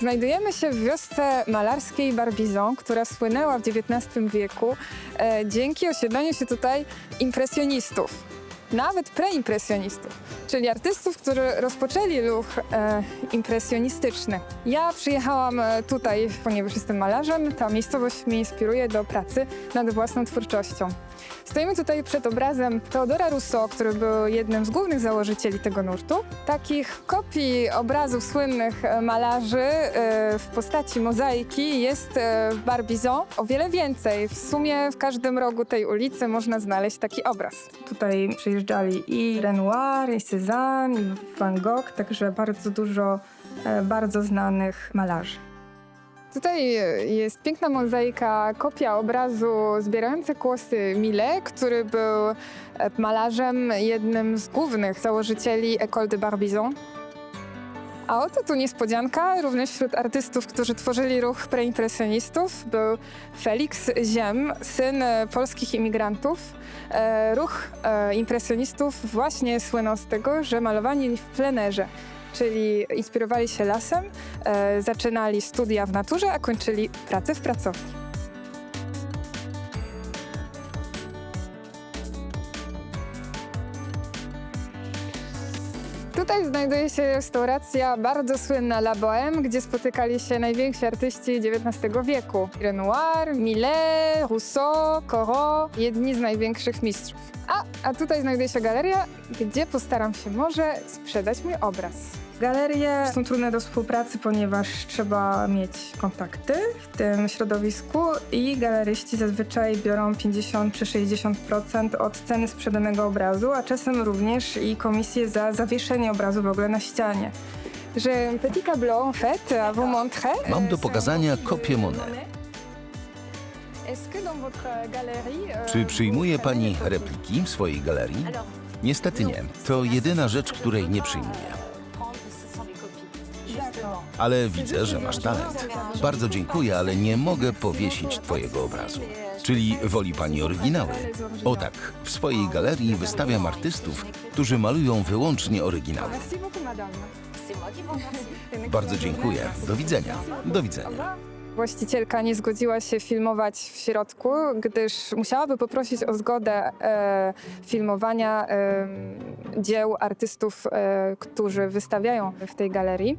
Znajdujemy się w wiosce malarskiej Barbizon, która słynęła w XIX wieku e, dzięki osiedleniu się tutaj impresjonistów, nawet preimpresjonistów, czyli artystów, którzy rozpoczęli ruch e, impresjonistyczny. Ja przyjechałam e, tutaj, ponieważ jestem malarzem, ta miejscowość mnie inspiruje do pracy nad własną twórczością. Stoimy tutaj przed obrazem Teodora Rousseau, który był jednym z głównych założycieli tego nurtu. Takich kopii obrazów słynnych e, malarzy e, w postaci mozaiki jest w Barbizon o wiele więcej. W sumie w każdym rogu tej ulicy można znaleźć taki obraz. Tutaj przyjeżdżali i Renoir, i Cézanne, i Van Gogh, także bardzo dużo e, bardzo znanych malarzy. Tutaj jest piękna mozaika, kopia obrazu Zbierające kłosy Mile, który był e, malarzem, jednym z głównych założycieli École de Barbizon. A oto tu niespodzianka, również wśród artystów, którzy tworzyli ruch preimpresjonistów, był Felix Ziem, syn polskich imigrantów. E, Ruch e, impresjonistów właśnie słynął z tego, że malowali w plenerze, czyli inspirowali się lasem, e, zaczynali studia w naturze, a kończyli pracę w pracowni. Tutaj znajduje się restauracja bardzo słynna La Bohème, gdzie spotykali się najwięksi artyści XIX wieku. Renoir, Millet, Rousseau, Corot, jedni z największych mistrzów. A, a tutaj znajduje się galeria, gdzie postaram się może sprzedać mój obraz. Galerie są trudne do współpracy, ponieważ trzeba mieć kontakty w tym środowisku i galeryści zazwyczaj biorą 50 czy 60% od ceny sprzedanego obrazu, a czasem również i komisję za zawieszenie obrazu w ogóle na ścianie. Un petit tableau en fait à vous montrer. Mam do pokazania kopię Monet. Euh, Czy przyjmuje pani repliki w swojej galerii? Niestety nie. To jedyna rzecz, której nie przyjmuję. Ale widzę, że masz talent. Bardzo dziękuję, ale nie mogę powiesić twojego obrazu. Czyli woli pani oryginały. O tak, w swojej galerii wystawiam artystów, którzy malują wyłącznie oryginały. Bardzo dziękuję. Do widzenia. Do widzenia. Właścicielka nie zgodziła się filmować w środku, gdyż musiałaby poprosić o zgodę e, filmowania e, dzieł artystów, e, którzy wystawiają w tej galerii.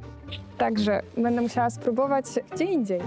Także będę musiała spróbować gdzie indziej.